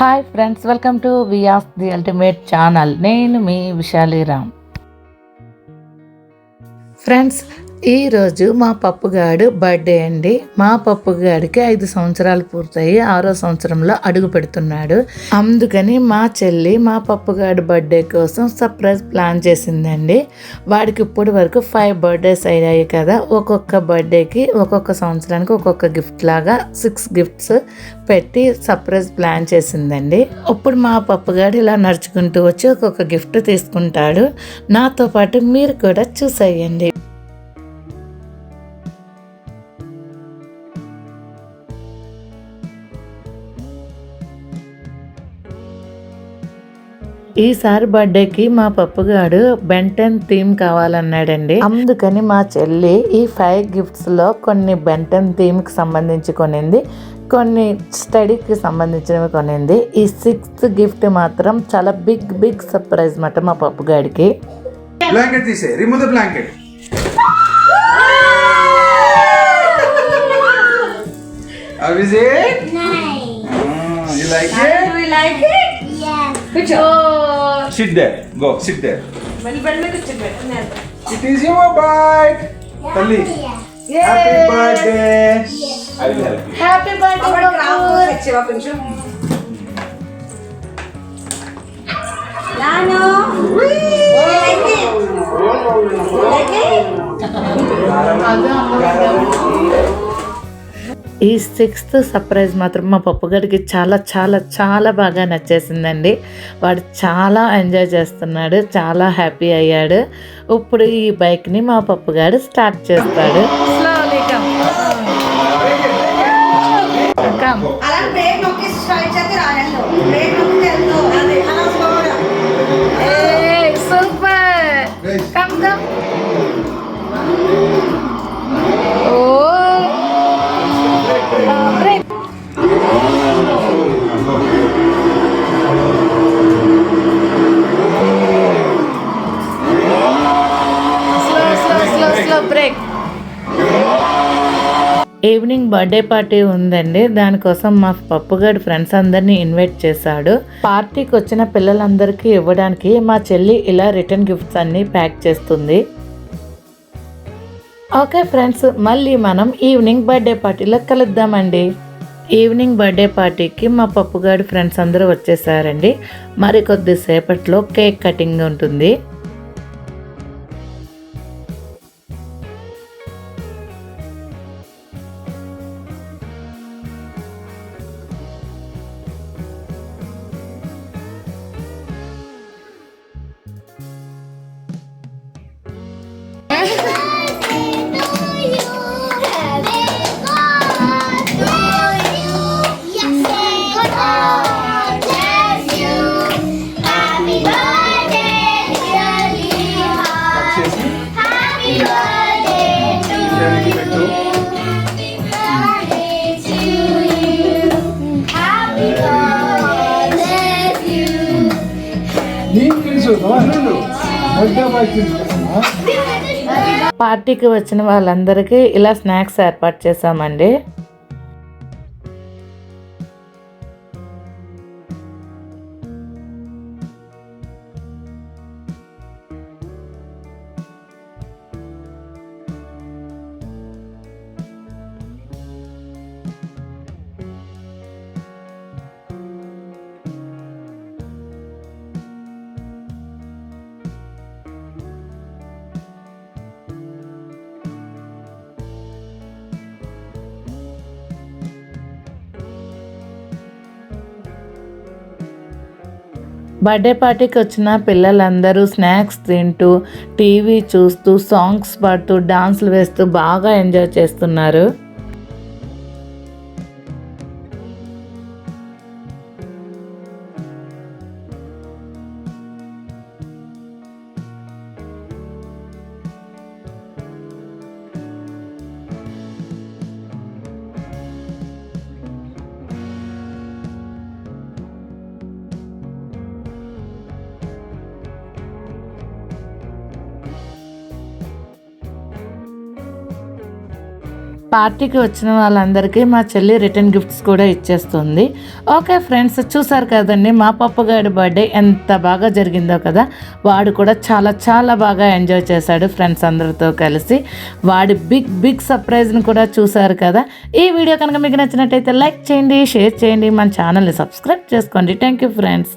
Hi friends welcome to వియాస్ the ultimate channel నేను మీ విశాలీరామ్ friends ఈరోజు మా పప్పుగాడు బర్త్డే అండి. మా పప్పుగాడికి ఐదు సంవత్సరాలు పూర్తయి ఆరో సంవత్సరంలో అడుగు పెడుతున్నాడు. అందుకని మా చెల్లి మా పప్పుగాడు బర్త్డే కోసం సర్ప్రైజ్ ప్లాన్ చేసిందండి. వాడికి ఇప్పటి వరకు ఫైవ్ బర్త్డేస్ అయ్యాయి కదా. ఒక్కొక్క బర్త్డేకి ఒక్కొక్క సంవత్సరానికి ఒక్కొక్క గిఫ్ట్ లాగా సిక్స్ గిఫ్ట్స్ పెట్టి సర్ప్రైజ్ ప్లాన్ చేసిందండి. ఇప్పుడు మా పప్పుగాడు ఇలా నడుచుకుంటూ వచ్చి ఒక్కొక్క గిఫ్ట్ తీసుకుంటాడు. నాతో పాటు మీరు కూడా చూసేయండి. ఈసారి బర్త్డేకి మా పప్పుగాడు బెంటెన్ థీమ్ కావాలన్నాడండి అందుకని మా చెల్లి ఈ ఫైవ్ గిఫ్ట్స్లో కొన్ని బెంటెన్ థీమ్కి సంబంధించి కొనింది కొన్ని స్టడీకి సంబంధించినవి కొనింది ఈ సిక్స్త్ గిఫ్ట్ మాత్రం చాలా బిగ్ బిగ్ సర్ప్రైజ్ మాట మా పప్పుగాడికి బ్లాంకెట్ తీసే remove the blanket How is it? Nice. You like it? Do you like it? Yes. Good job. Sit sit there. Go. Sit there. It is your bike. Tali. Happy birthday. I will help you. Happy birthday, Gopur. Lano. Like it? Like it? ఈ sixth surprise మాత్రం మా పప్పుగాడికి చాలా చాలా చాలా బాగా నచ్చేసిందండి. వాడు చాలా enjoy చేస్తున్నాడు చాలా హ్యాపీ అయ్యాడు. ఇప్పుడు ఈ బైక్ని మా పప్పుగాడు స్టార్ట్ చేస్తాడు. అలా ఈవినింగ్ బర్త్డే పార్టీ ఉందండి. దానికోసం మా పప్పుగాడు ఫ్రెండ్స్ అందరినీ ఇన్వైట్ చేశాడు. పార్టీకి వచ్చిన పిల్లలందరికీ ఇవ్వడానికి మా చెల్లి ఇలా రిటర్న్ గిఫ్ట్స్ అన్నీ ప్యాక్ చేస్తుంది. ఓకే ఫ్రెండ్స్ మళ్ళీ మనం ఈవినింగ్ బర్త్డే పార్టీలో కలుద్దామండి. ఈవినింగ్ బర్త్డే పార్టీకి మా పప్పుగాడి ఫ్రెండ్స్ అందరూ వచ్చేసారండి. మరి కొద్దిసేపట్లో కేక్ కటింగ్ ఉంటుంది. నీకు తెలుసు పార్టీకి వచ్చిన వాళ్ళందరికీ ఇలా స్నాక్స్ ఏర్పాటు చేశామండి. బర్త్డే పార్టీకి వచ్చిన పిల్లలందరూ స్నాక్స్ తింటూ టీవీ చూస్తూ సాంగ్స్ పాడుతూ డాన్సులు వేస్తూ బాగా ఎంజాయ్ చేస్తున్నారు. పార్టీకి వచ్చిన వాళ్ళందరికీ మా చెల్లి రిటర్న్ గిఫ్ట్స్ కూడా ఇచ్చేస్తుంది. ఓకే ఫ్రెండ్స్ చూసారు కదండి మా పప్పగాడి బర్త్డే ఎంత బాగా జరిగిందో కదా. వాడు కూడా చాలా చాలా బాగా ఎంజాయ్ చేశాడు ఫ్రెండ్స్ అందరితో కలిసి. వాడి బిగ్ బిగ్ సర్ప్రైజ్ని కూడా చూశారు కదా. ఈ వీడియో కనుక మీకు నచ్చినట్టయితే లైక్ చేయండి షేర్ చేయండి మన ఛానల్ని సబ్స్క్రైబ్ చేసుకోండి. Thank you friends.